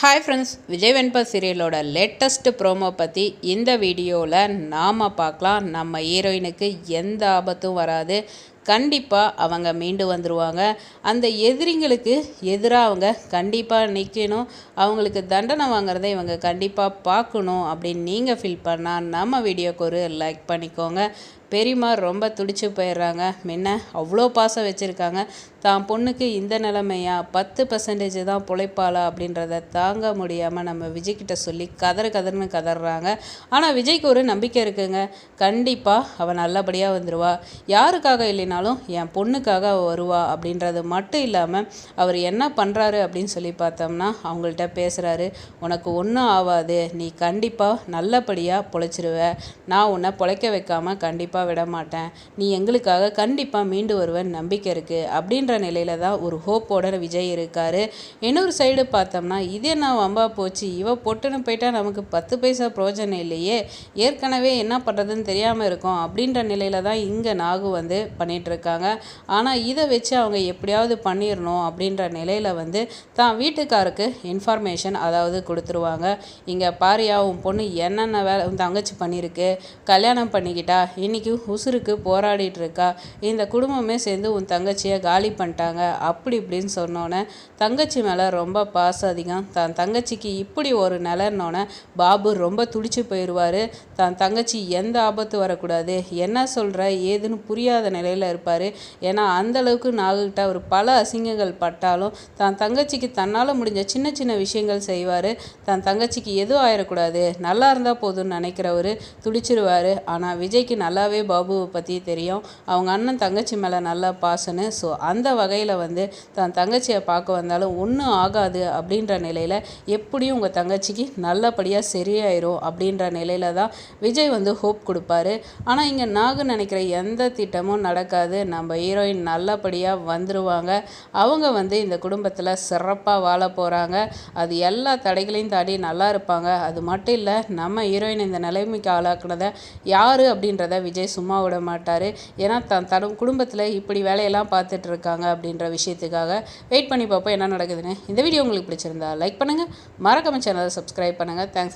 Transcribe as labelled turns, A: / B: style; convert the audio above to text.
A: Hi friends Vijay Venba சீரியலோட latest promo பற்றி இந்த வீடியோவில் நாம் பார்க்கலாம். நம்ம ஹீரோயினுக்கு எந்த ஆபத்தும் வராது. கண்டிப்பாக அவங்க மீண்டு வந்துடுவாங்க அந்த எதிரிங்களுக்கு எதிராக அவங்க கண்டிப்பாக நிற்கணும் அவங்களுக்கு தண்டனை வாங்குறத இவங்க கண்டிப்பாக பார்க்கணும். அப்படின்னு நீங்கள் ஃபீல் பண்ணால் நம்ம வீடியோக்கு ஒரு லைக் பண்ணிக்கோங்க. பெரியம்மா ரொம்ப துடிச்சு போயிடுறாங்க. முன்ன அவ்வளோ பாசம் வச்சுருக்காங்க. தான் பொண்ணுக்கு இந்த நிலமையா? பத்து பர்சன்டேஜ் தான் பிழைப்பாளா? அப்படின்றத தாங்க முடியாமல் நம்ம விஜய்கிட்ட சொல்லி கதறு கதறுன்னு கதறாங்க. ஆனால் விஜய்க்கு ஒரு நம்பிக்கை இருக்குங்க. கண்டிப்பாக அவள் நல்லபடியாக வந்துடுவா யாருக்காக இல்லைன்னா இல்லைனாலும் என் பொண்ணுக்காக அவள் வருவா அப்படின்றது மட்டும் இல்லாமல் அவர் என்ன பண்ணுறாரு அப்படின்னு சொல்லி பார்த்தோம்னா அவங்கள்ட்ட பேசுகிறாரு உனக்கு ஒன்றும் ஆகாது நீ கண்டிப்பாக நல்லபடியாக பொழைச்சிருவ. நான் உன்னை பொழைக்க வைக்காமல் கண்டிப்பாக விட மாட்டேன். நீ எங்களுக்காக கண்டிப்பாக மீண்டு வருவேன் நம்பிக்கை இருக்குது அப்படின்ற நிலையில தான் ஒரு ஹோப்போட விஜய் இருக்கார். இன்னொரு சைடு பார்த்தோம்னா இது என்ன வம்பா போச்சு? இவ பொட்டுன்னு போயிட்டா நமக்கு பத்து பைசா பிரயோஜனம் இல்லையே. ஏற்கனவே என்ன பண்ணுறதுன்னு தெரியாமல் இருக்கும் அப்படின்ற நிலையில தான் இங்கே நாகு வந்து பண்ணிகிட்ருக்காங்க. ஆனால் இதை வச்சு அவங்க எப்படியாவது பண்ணிடணும் அப்படின்ற நிலையில் வந்து தான் வீட்டுக்காருக்கு இன்ஃபர்மேஷன் அதாவது கொடுத்துருவாங்க. இங்கே பாரியா உன் பொண்ணு என்னென்ன வேலை தங்கச்சி பண்ணியிருக்கு கல்யாணம் பண்ணிக்கிட்டா இன்றைக்கி உசுருக்கு போராடிட்டு இருக்கா இந்த குடும்பமே சேர்ந்து உன் தங்கச்சியை காலி பண்ணிட்டாங்க அப்படி இப்படின்னு சொன்னோன்னே தங்கச்சி மேலே ரொம்ப பாசம் அதிகம். தன் தங்கச்சிக்கு இப்படி ஒரு நிலன்னோன்னே பாபு ரொம்ப துடிச்சு போயிடுவார். தன் தங்கச்சி எந்த ஆபத்து வரக்கூடாது என்ன சொல்கிற ஏதுன்னு புரியாத நிலையில் இருப்பார். ஏன்னா அந்தளவுக்கு நாகுகிட்ட அவர் பல அசிங்கங்கள் பட்டாலும் தன் தங்கச்சிக்கு தன்னால் முடிஞ்ச சின்ன சின்ன விஷயங்கள் செய்வார். தன் தங்கச்சிக்கு எதுவும் ஆயிடக்கூடாது நல்லா இருந்தால் போதும்னு நினைக்கிறவர் துடிச்சிருவார். ஆனால் விஜய்க்கு நல்லாவே பாபுவை பற்றி தெரியும். அவங்க அண்ணன் தங்கச்சி மேலே நல்லா பாசன்னு ஸோ அந்த வகையில் வந்து தன் தங்கச்சியை பார்க்க வந்தாலும் ஒன்றும் ஆகாது அப்படின்ற நிலையில் எப்படியும் உங்கள் தங்கச்சிக்கு நல்லபடியாக சரியாயிரும் அப்படின்ற நிலையில் தான் விஜய் வந்து ஹோப் கொடுப்பாரு. ஆனால் இங்கே நாகு நினைக்கிற எந்த திட்டமும் நடக்காது. நம்ம ஹீரோயின் நல்லபடியாக வந்துடுவாங்க அவங்க வந்து இந்த குடும்பத்தில் சிறப்பாக வாழ போகிறாங்க அது எல்லா தடைகளையும் தாண்டி நல்லா இருப்பாங்க. அது மட்டும் இல்லை நம்ம ஹீரோயின் இந்த நிலைமைக்கு ஆளாக்குனதை யார் அப்படின்றத விஜய் சும்மா விட மாட்டார். ஏன்னா தன் தன் குடும்பத்தில் இப்படி வேலையெல்லாம் பார்த்துட்டு இருக்காங்க அப்படின்ற விஷயத்துக்காக வெயிட் பண்ணி பார்ப்போம் என்ன நடக்குதுன்னு. இந்த வீடியோ உங்களுக்கு பிடிச்சிருந்தா லைக் பண்ணுங்கள் மறக்காம சேனலை சப்ஸ்கிரைப் பண்ணுங்கள் தேங்க்ஸ்